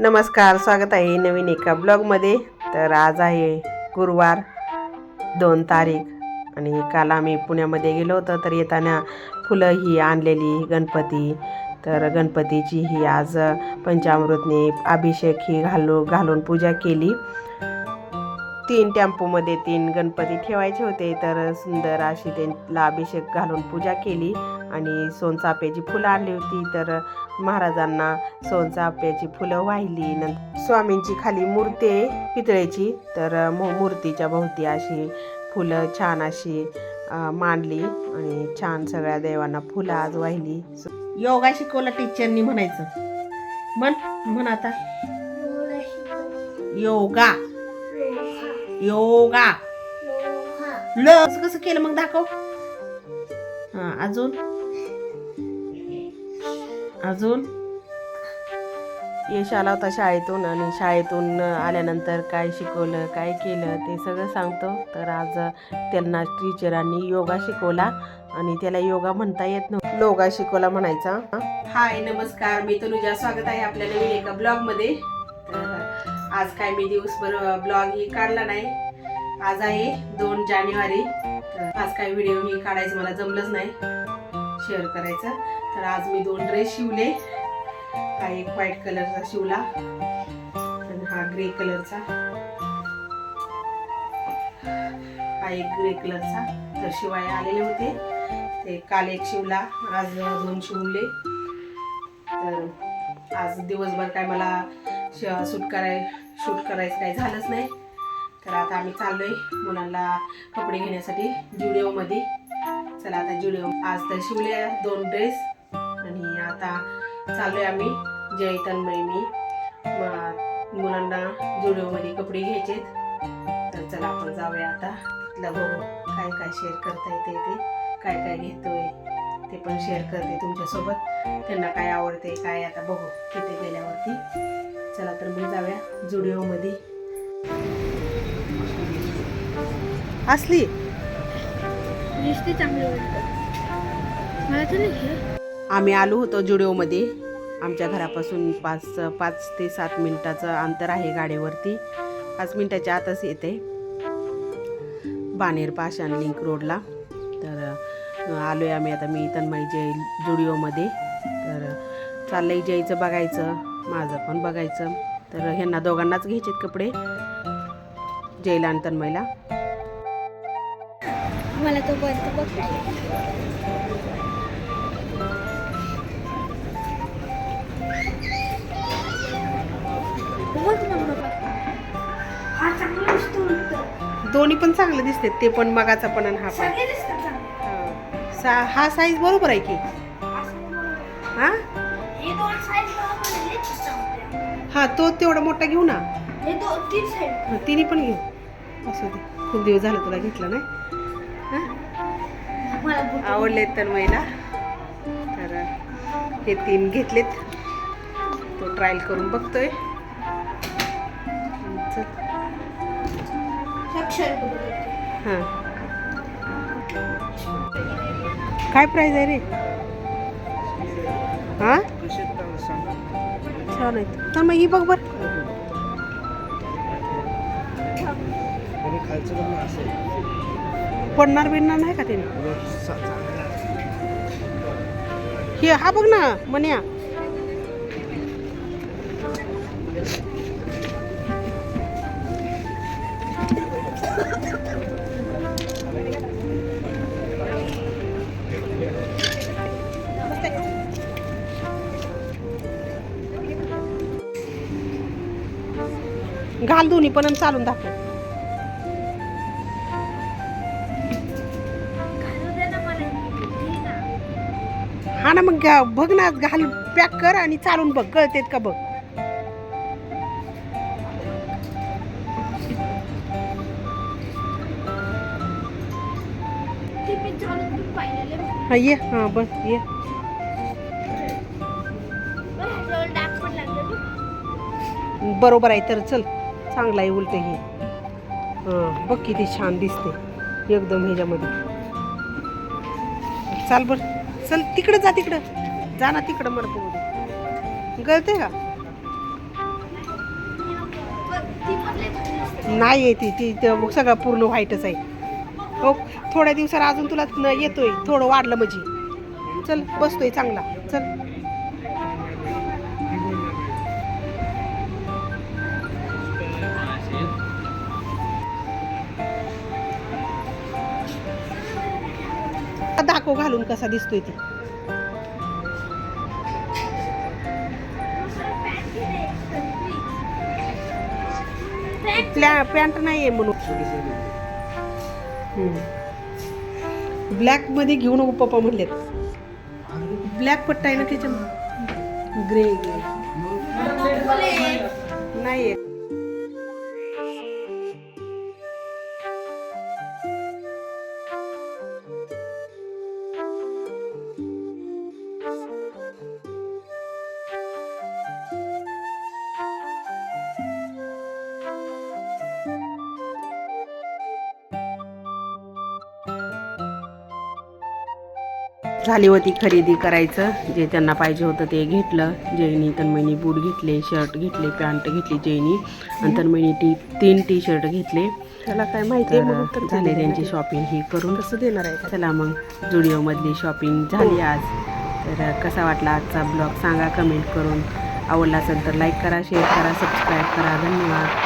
नमस्कार स्वागत आहे नवीन एका ब्लॉगमध्ये. तर आज आहे गुरुवार दोन तारीख. आणि काल आम्ही पुण्यामध्ये गेलो होतो तर येताना फुलं ही आणलेली गणपती. तर गणपतीची ही आज पंचामृतने अभिषेक ही घालू घालून पूजा केली. तीन टेम्पोमध्ये तीन गणपती ठेवायचे होते तर सुंदर अशी त्यांना अभिषेक घालून पूजा केली. आणि सोनचाफ्याची फुलं आणली होती तर महाराजांना सोनचाफ्याची फुलं वाहिली. नंतर स्वामींची खाली मूर्ती आहे पितळेची तर मू- मूर्तीच्या भोवती अशी फुलं छान अशी मांडली आणि छान सगळ्या देवांना फुलं आज वाहिली. योगा शिकवला टीचरनी म्हणायचं. म्हण म्हण आता. योगा. योगा. ल असं कसं केलं मग दाखव. हा अजून? अजून? यश आला होता शाळेतून आणि शाळेतून आल्यानंतर काय शिकवलं काय केलं ते सगळं सांगतो. तर आज त्यांना टीचरांनी योगा शिकवला आणि त्याला योगा म्हणता येत नव्हतं. योगा शिकवला म्हणायचा. हाय नमस्कार. मी तनुजा. स्वागत आहे आपल्या नवीन एका ब्लॉगमध्ये. तर आज काय मी दिवसभर ब्लॉग ही काढला नाही. आज आहे दोन जानेवारी. आज काय व्हिडिओ ही काढायचं मला जमलंच नाही. शेअर करायचं. तर आज मी दोन ड्रेस शिवले. हा एक व्हाईट कलरचा शिवला. आणि हा ग्रे कलरचा हा एक ग्रे कलरचा तर शिवाय आलेले होते. ते काल एक शिवला आज दोन शिवले. तर आज दिवसभर काय मला शूट कराय शूट करायचं काही झालंच नाही. तर आता आम्ही चाललोय मुलांना कपडे घेण्यासाठी जुडिओमध्ये चला आता जुडिओ आज तर शिवले दोन ड्रेस आता चालू आहे आम्ही जय तन्मय मी मुलांना जुडिओमध्ये कपडे घ्यायचे तर चला आपण जाऊया आता. तिथलं बघू काय काय शेअर करता येते ते काय काय घेतोय ते पण शेअर करते तुमच्यासोबत. त्यांना काय आवडते काय आता बघू तिथे गेल्यावरती. चला तर मग जाऊया जुडिओमध्ये असली. दिसते चांगले वाटतं. मला तर नाही. घे आम्ही आलो होतो जुडिओमध्ये. आमच्या घरापासून पाच पाच ते सात मिनिटाचं अंतर आहे गाडीवरती. पाच मिनिटाच्या आतच येते. बानेर पाषाण लिंक रोडला. तर आलो आहे आम्ही आता मी तन्मय जय जुडिओमध्ये. तर चाललंय जयचं बघायचं माझं पण बघायचं. तर ह्यांना दोघांनाच घ्यायचेत कपडे. जयला आणि तन्मयला. मला तो बघ दोन्ही पण चांगले दिसतात ते पण मगाचा पण आणि हा पण. हा. सा हा साईज बरोबर आहे की. हा? हे तो तेवढा मोठा घेऊ ना. हे तीन तिन्ही पण घेऊ. असू दे. खूप दिवस झालं तुला घेतला नाही. हा? आवडलेत तर महिला. तर हे तीन घेतलेत. तो ट्रायल करून बघतोय. अक्षर हां. काय प्राईज आहे रे? हा? छान आहे. तर मग ही बघ बर. पडणार बिडणार नाही का त्याने हे हा बघ ना मन्या. घाल दोन्ही पण चालून दाखव. हा ना मग घ्या- बघ ना घाल पॅक कर आणि चालून बघ कळतेत का बघ. हा ये हा बस ये. बरोबर आहे तर चल चांगला आहे उलट हे. बघ किती छान दिसते. एकदम ह्याच्यामध्ये. चाल बर. चल तिकडं जा तिकडं. जा ना तिकडं मडकं गळते का? नाही आहे ती सगळं पूर्ण व्हाईटच आहे. हो थोड्या दिवसाला अजून तुला येतोय. थोडं वाढलं म्हणजे. चल बसतोय चांगला. चल. दाखव घालून कसा दिसतोय ती. प्लॅ पॅन्ट नाही आहे म्हणून ब्लॅकमध्ये घेऊ नको पप्पा म्हणलेत. ब्लॅक पट्टा आहे ना त्याच्या ग्रे ग्रे. नाही आहे. झाली होती खरेदी करायचं. जे त्यांना पाहिजे होतं ते घेतलं. जैनी तन्मयनी बूट घेतले शर्ट घेतले पॅन्ट घेतली जैनी आणि तन्मयनी टी तीन टी शर्ट घेतले. त्याला काय माहिती झाले त्यांची शॉपिंग ही करून. कसं देणार आहे? चला मग जुडिओमधली शॉपिंग झाली आज. तर कसा वाटला आजचा ब्लॉग सांगा कमेंट करून. आवडला असेल तर लाईक करा शेअर करा सबस्क्राईब करा. धन्यवाद.